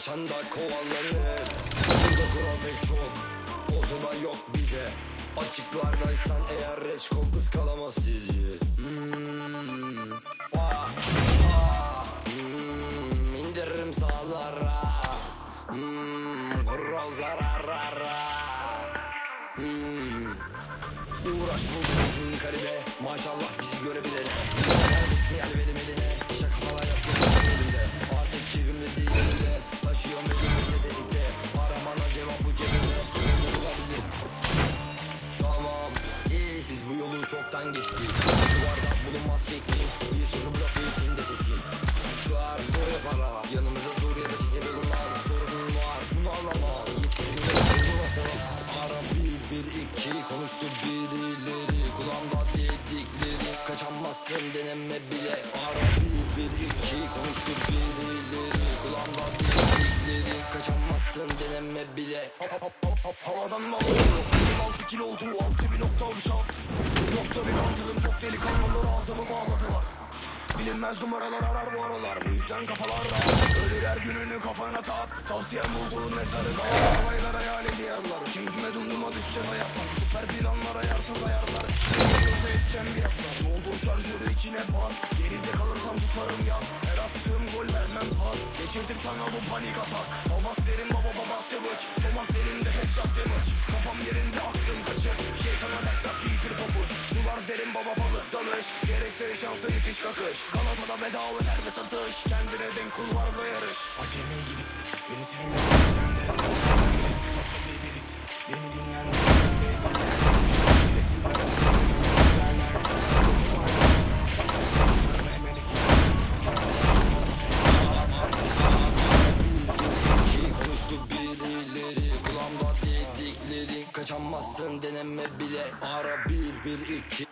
kaçan da kovalanır Burada kural pek çok da yok bize Açıklardaysan eğer reçkol kız kalamaz sizi hmm. ah, ah, hmm. İndiririm sağlara hmm. Kural zararara hmm. Uğraş buldum karibe Maşallah bizi görebilene çoktan geçti. Duvarda bulunmaz şekli. Bir sürü blok içinde sesim Suçlar zor para Yanımıza dur ya da şeker olunlar Sorunun var. Bunu anlamam Yetiştirme bulmasana Ara bir bir iki. Konuştu birileri. Kulağımda dedikleri. Kaçamazsın deneme bile. Ara bir bir iki. Konuştu birileri. Kulağımda dedikleri. Kaçamazsın deneme bile. Havadan mı alıyorum? Benim altı kilo oldu altı bir nokta oluşan Nokta bir kandırım çok delikanlılar ağzımı bağladılar. Bilinmez numaralar arar bu aralar. Bu yüzden kafalar rahat. Ölür her gününü kafana tak Tavsiyem bulduğun mezarı kal Havaylar hayal ediyorlar Kim kime dumduma düşeceğiz hayatlar Süper planlar ayarsız ayarlar. Geliyorsa edeceğim bir yaplar Doldur şarjörü içine bas. Geride kalırsam tutarım yaz. Her attığım gol vermem pas. Geçirdim sana bu panik atak. Baba serin baba baba savage Thomas elinde headshot damage Derin baba balık dalış Gerekse şansı müthiş kakış Galatada bedava servis atış Kendine denk kulvarla yarış Acemi gibisin Beni sevmiyorsun sen de de nasıl bir birisin Beni ve bana Sen Kulağımda dedikleri Kaçamazsın deneme bile Ara bir bir iki